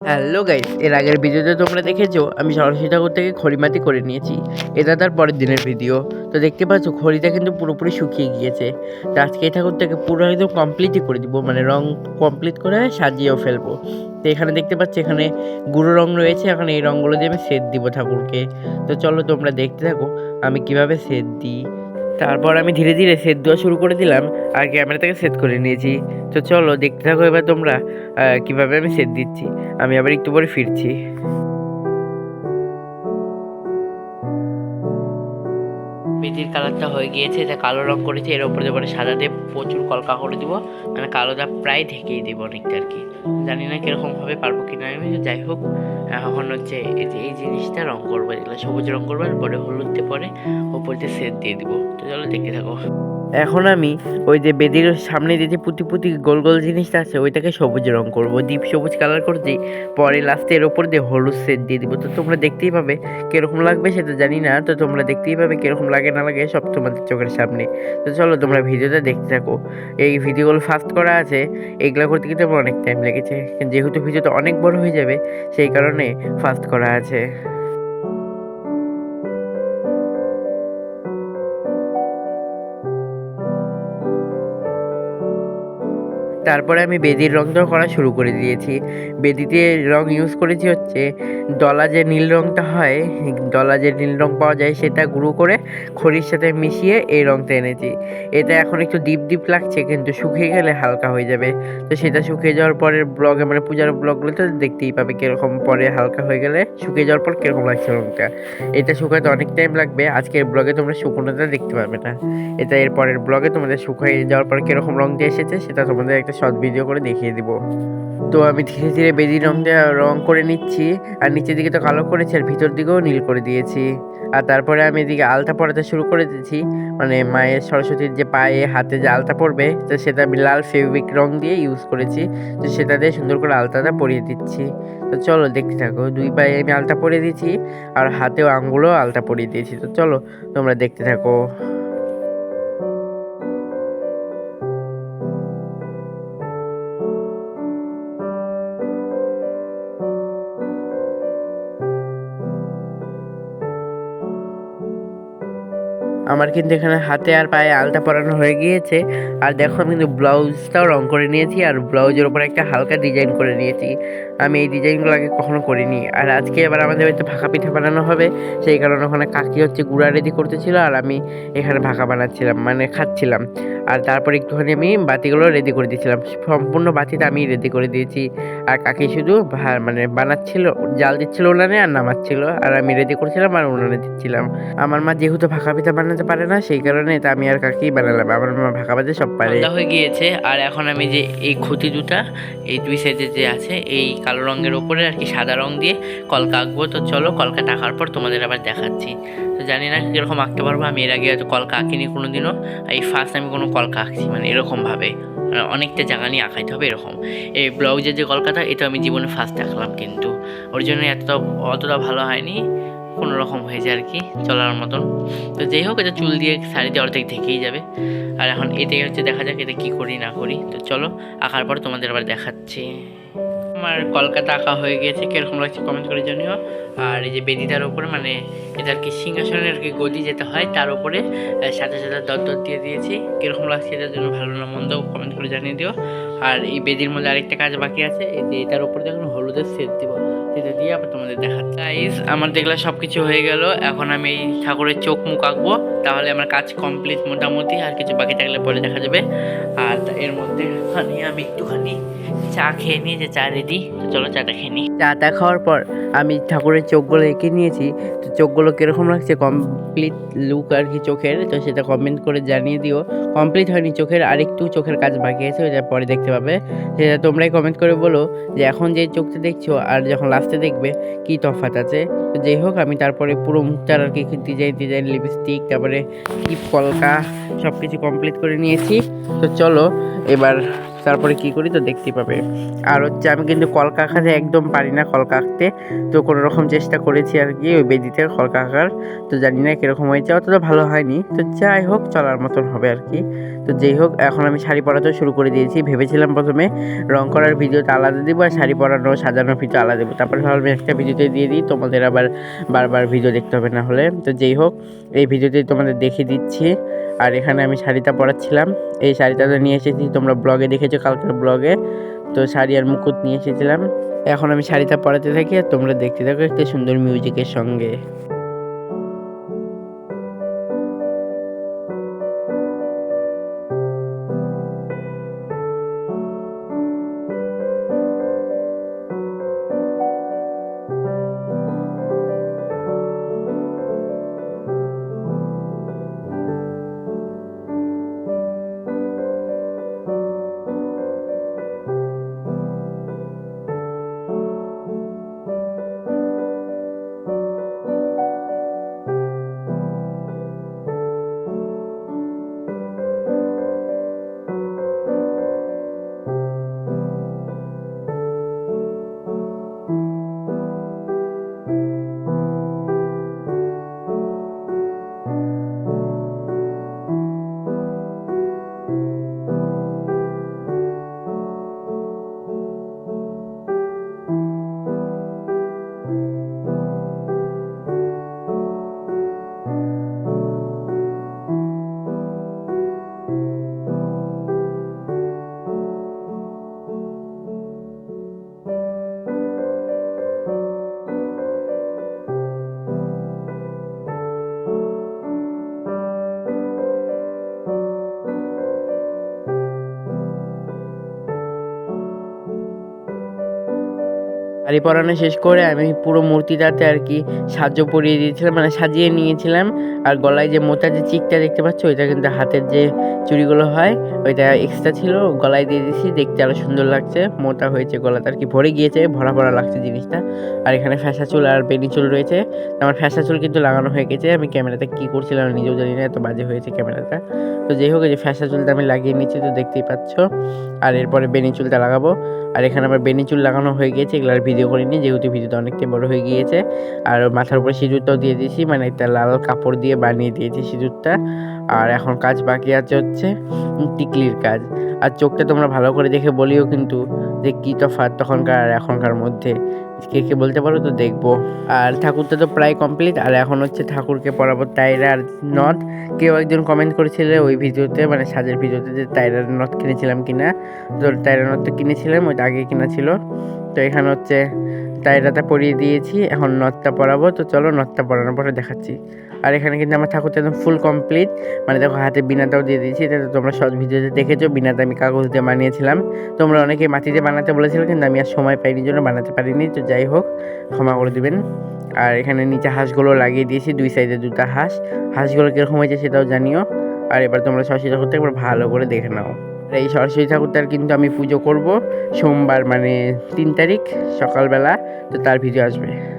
Hello guys, এর আগের ভিডিওতে তোমরা দেখেছ, আমি সরস্বতী ঠাকুর থেকে খড়িমাতি করে নিয়েছি। এটা তার পরের দিনের ভিডিও। তো দেখতে পাচ্ছ, খড়িটা কিন্তু পুরোপুরি শুকিয়ে গিয়েছে। তো আজকে এই ঠাকুরটাকে পুরো একদম কমপ্লিটই করে দিব মানে রং কমপ্লিট করে সাজিয়েও ফেলব। তো এখানে দেখতে পাচ্ছি, এখানে গুঁড়ো রং রয়েছে, এখন এই রঙগুলো দিয়ে আমি সেট দিব ঠাকুরকে। তো চলো তোমরা দেখতে থাকো, আমি কীভাবে সেট দিই। তারপর আমি ধীরে ধীরে সেট দেওয়া শুরু করে দিলাম, আর ক্যামেরাটাকে সেট করে নিয়েছি। তো চলো, দেখতে থাকো এবার তোমরা কীভাবে আমি সেট দিচ্ছি। আমি আবার একটু পরে ফিরছি। বেদির কালারটা হয়ে গিয়েছে, এটা কালো রং করেছি, এর উপরে এবারে সাদা দিয়ে প্রচুর কলকা করে দিব মানে কালোটা প্রায় ঢেকেই দেবো অনেকটা আর কি। জানি না কীরকমভাবে পারব কি না আমি যাই হোক এখন হচ্ছে এই যে, এই জিনিসটা রং করব যেগুলো সবুজ রং করব, আর পরে হলুদ দিয়ে পরে ওপর দিয়ে সেট দিয়ে দিব। তো চলো দেখতে থাকো। এখন আমি ওই যে বেদির সামনে যে যে পুঁতি পুঁতি গোল গোল জিনিসটা আছে, ওইটাকে সবুজ রং করব। ডিপ সবুজ কালার করছি, পরে লাস্টে এর ওপর দিয়ে হলুদ সেট দিয়ে দিব। তো তোমরা দেখতেই পাবে কীরকম লাগবে সেটা জানি না। তো তোমরা দেখতেই পাবে কীরকম লাগে না লাগে সব তোমাদের চোখের সামনে। তো চলো তোমরা ভিডিওটা দেখতে থাকো। এই ভিডিওগুলো ফাস্ট করা আছে, এগুলো করতে কিন্তু আমার অনেক টাইম লেগেছে। যেহেতু ভিডিওটা অনেক বড় হয়ে যাবে, সেই কারণে ফাস্ট করা আছে। তারপরে আমি বেদির রংটাও করা শুরু করে দিয়েছি। বেদিতে রং ইউজ করেছি হচ্ছে ডলা যে নীল রংটা হয় ডলা যে নীল রং পাওয়া যায় সেটা গুঁড়ো করে খড়ির সাথে মিশিয়ে এই রংটা এনেছি। এটা এখন একটু ডিপ ডিপ লাগছে কিন্তু শুকিয়ে গেলে হালকা হয়ে যাবে। তো সেটা শুকিয়ে যাওয়ার পরের ব্লগে মানে পূজার ব্লগগুলোতে দেখতেই পাবে কীরকম পরে হালকা হয়ে গেলে শুকিয়ে যাওয়ার পর কীরকম লাগছে রংটা। এটা শুকাতে অনেক টাইম লাগবে, আজকের ব্লগে তোমরা শুকনোটা দেখতে পাবে না। এটা এর পরের ব্লগে তোমাদের শুকিয়ে যাওয়ার পর কীরকম রং দিয়ে এসেছে সেটা তোমাদের একটা শর্ট ভিডিও করে দেখিয়ে দিব। তো আমি ধীরে ধীরে বেদি রং দিয়ে রং করে নিচ্ছি, আর নিচের দিকে তো কালো করেছি, আর ভিতর দিকেও নীল করে দিয়েছি। আর তারপরে আমি এদিকে আলতা পরাতে শুরু করে দিয়েছি মানে মায়ের সরস্বতীর যে পায়ে, হাতে যে আলতা পরবে, তো সেটা আমি লাল ফেব্রিক রং দিয়ে ইউজ করেছি, তো সেটা দিয়ে সুন্দর করে আলতাটা পরিয়ে দিচ্ছি। তো চলো দেখতে থাকো, দুই পায়ে আমি আলতা পরিয়ে দিয়েছি, আর হাতেও আঙ্গুলও আলতা পরিয়ে দিয়েছি। তো চলো তোমরা দেখতে থাকো। আমার কিন্তু এখানে হাতে আর পায়ে আলতা পরানো হয়ে গিয়েছে। আর দেখো, আমি কিন্তু ব্লাউজটাও রং করে নিয়েছি আর ব্লাউজের ওপরে একটা হালকা ডিজাইন করে নিয়েছি। আমি এই ডিজাইনগুলো আগে কখনো করিনি। আর আজকে এবার আমাদের বাড়িতে ভাকা পিঠা বানানো হবে। সেই কারণে ওখানে কাকি হচ্ছে, গুড়া রেডি করতেছিল আর আমি এখানে ভাকা বানাচ্ছিলাম মানে খাচ্ছিলাম। আর তারপর একটুখানি আমি বাতিগুলো রেডি করে দিয়েছিলাম। সম্পূর্ণ বাতিটা আমি রেডি করে দিয়েছি। আর কাকি শুধু মানে বানাচ্ছিল, জাল দিচ্ছিল উনানে আর নামাচ্ছিল। আর আমি রেডি করছিলাম আর উনানে দিচ্ছিলাম। আমার মা যেহেতু ভাকা পিঠা বানাতে পারে না, সেই কারণে এটা আমি আর কাকি বানালাম। আমার মা ভাকা বাজে সব পারে। হয়ে গিয়েছে। আর এখন আমি যে এই খুঁতি দুটা, এই দুই সাইডে যে আছে, এই কালো রঙের ওপরে আর কি সাদা রং দিয়ে কলকা আঁকবো। তো চলো কলকা আঁকার পর তোমাদের আবার দেখাচ্ছি। তো জানি না কীরকম আঁকতে পারব। আমি এর আগে হয়তো কলকা আঁকিনি কোনো দিনও এই ফার্স্ট আমি কোনো কলকা আঁকছি মানে এরকমভাবে। মানে অনেকটা জায়গা নিয়ে আঁকাইতে হবে এরকম। এই ব্লাউজের যে কলকাতা, এটা আমি জীবনে ফার্স্ট আঁকলাম কিন্তু। ওর জন্য এতটা, অতটা ভালো হয়নি। কোনো রকম হয়েছে আর কি, চলার মতন। তো যাই হোক, এটা চুল দিয়ে শাড়ি দিয়ে অর্ধেক ঢেকেই যাবে। আর এখন এটাই হচ্ছে, দেখা যাক এটা কী করি, না করি। তো চলো, আঁকার পর তোমাদের আবার দেখাচ্ছি। আমার কলকাতা আঁকা হয়ে গেছে কীরকম লাগছে কমেন্ট করে জানিও। আর এই যে বেদিটার উপরে মানে এটা আর কি সিংহাসনের আর কি গদি যেটা হয় তার উপরে আহ, সাথে সাথে দর দিয়ে দিয়েছি। কীরকম লাগছে এটার জন্য ভালো না মন্দ কমেন্ট করে জানিয়ে দিও। আর এই বেদির মধ্যে আরেকটা কাজ বাকি আছে এই যে এটার উপরে দেখুন হলুদের সেট দিব। সেটা দিয়ে আবার তোমাদের দেখাচ্ছি। আমার দেখলে সব কিছু হয়ে গেল। এখন আমি এই ঠাকুরের চোখ মুখ আঁকবো। তাহলে আমার কাজ কমপ্লিট মোটামুটি, আর কিছু বাকি থাকলে পরে দেখা যাবে। আর তা- এর মধ্যে আমি একটুখানি চা খেয়ে নিই, যে চা রেডি চলো চাটা খেয়ে নিই। চাটা খাওয়ার পর আমি ঠাকুরের চোখগুলো এঁকে নিয়েছি। তো চোখগুলো কীরকম লাগছে? কমপ্লিট লুক আর কি চোখের, তো সেটা কমেন্ট করে জানিয়ে দিও। কমপ্লিট হয়নি চোখের, আরেকটু চোখের কাজ বাকি আছে ওটা পরে দেখতে পাবে। সেটা তোমরাই কমেন্ট করে বলো যে এখন যে চোখটা দেখছ আর যখন লাস্টে দেখবে, কি তফাৎ আছে? তো যাই হোক, আমি তারপরে পুরো মুখটার আর কি ডিজাইন ডিজাইন লিপস্টিক তারপরে টিপ কলকা সব কিছু কমপ্লিট করে নিয়েছি। তো চলো এবার তারপরে কি করি তো দেখতেই পাবে। আর হচ্ছে আমি কিন্তু কলকা আঁকাতে একদম পারি না কলকা আঁকতে। তো কোনো রকম চেষ্টা করেছি আর কি ওই বেদিতে কলকা আঁকার। তো জানি না কীরকম হয়েছে, অতটা ভালো হয়নি। তো যাই হোক, চলার মতন হবে আর কি। তো যেই হোক, এখন আমি শাড়ি পরাতেও শুরু করে দিয়েছি। ভেবেছিলাম প্রথমে রং করার ভিডিওটা আলাদা দেবো আর শাড়ি পরানো সাজানোর ভিডিও আলাদা দেবো। তারপরে ভাবলাম একটা ভিডিওতে দিয়ে দিই, তোমাদের আবার বারবার ভিডিও দেখতে হবে না হলে। তো যেই হোক, এই ভিডিওতে তোমাদের দেখিয়ে দিচ্ছি। আর এখানে আমি শাড়িটা পরাচ্ছিলাম। এই শাড়িটা তো নিয়ে এসেছি, তোমরা ব্লগে দেখেছ কালকের ব্লগে। তো শাড়ি আর মুকুট নিয়ে এসেছিলাম। এখন আমি শাড়িটা পরাতে থাকি আর তোমরা দেখতে থাকো একটা সুন্দর মিউজিকের সঙ্গে। শাড়ি পরানো শেষ করে আমি পুরো মূর্তিটাতে আর কি সাহায্য পরিয়ে দিয়েছিলাম মানে সাজিয়ে নিয়েছিলাম। আর গলায় যে মোটা যে চিকটা দেখতে পাচ্ছ, ওইটা কিন্তু হাতের যে চুড়িগুলো হয়, ওইটা এক্সট্রা ছিল। গলায় দিয়ে দিয়েছি, দেখতে আরও সুন্দর লাগছে। মোটা হয়েছে, গলাটা আর কি ভরে গিয়েছে, ভরা ভরা লাগছে জিনিসটা। আর এখানে ফ্যাসা চুল আর বেনি চুল রয়েছে। আমার ফ্যাসা চুল কিন্তু লাগানো হয়ে গেছে। আমি ক্যামেরাতে কী করছিলাম নিজেও জানি না, এত বাজে হয়েছে ক্যামেরাটা। তো যাই হোক যে ফ্যাসা চুলটা আমি লাগিয়ে নিচ্ছি, তো দেখতেই পাচ্ছ। আর এরপরে বেনি চুলটা লাগাবো। আর এখানে আমার বেনি চুল লাগানো হয়ে গিয়েছে, এগুলো আর ভিডিও করিনি, যেহেতু ভিডিওটা অনেকটাই বড় হয়ে গিয়েছে। আর মাথার উপরে সিঁদুরটাও দিয়ে দিয়েছি মানে একটা লাল কাপড় দিয়ে বানিয়ে দিয়েছি সিঁদুরটা। আর এখন কাজ বাকি আছে হচ্ছে টিকলির কাজ। আর চোখটা তোমরা ভালো করে দেখে বলিও কিন্তু যে কী তফাৎ তখনকার আর এখনকার মধ্যে। কে কে বলতে পারো তো দেখব। আর ঠাকুরটা তো প্রায় কমপ্লিট আর এখন হচ্ছে ঠাকুরকে পড়াবো টাইরার নথ কেউ একজন কমেন্ট করেছিল ওই ভিডিওতে মানে সাজের ভিডিওতে, যে টাইরার নথ কিনেছিলাম কিনা। তো টাইরার তো কিনেছিলাম, ওইটা আগে কিনা ছিল। তো এখানে হচ্ছে টাইরাটা পরিয়ে দিয়েছি, এখন নথটা পরাবো তো চলো নথটা পরানোর পরে দেখাচ্ছি। আর এখানে কিন্তু আমার ঠাকুরটা একদম ফুল কমপ্লিট মানে দেখো হাতে বিনাটাও দিয়ে দিয়েছি, এটা তো তোমরা সব ভিডিওতে দেখেছ বিনাটা আমি কাগজ দিয়ে বানিয়েছিলাম। তোমরা অনেকে মাটিতে বানাতে বলেছিল, কিন্তু আমি আর সময় পাইনি, জন্য বানাতে পারিনি, তো যাই হোক, ক্ষমা করে দিবেন। আর এখানে নিচে হাঁসগুলো লাগিয়ে দিয়েছি, দুই সাইডে দুটো হাঁস। হাঁসগুলো কীরকম হয়েছে সেটাও জানিও। আর এবার তোমরা সরস্বতী ঠাকুরটা একবার ভালো করে দেখে নাও। এই সরস্বতী ঠাকুরটার কিন্তু আমি পুজো করব। সোমবার মানে তিন তারিখ, সকালবেলা। তো তার ভিডিও আসবে।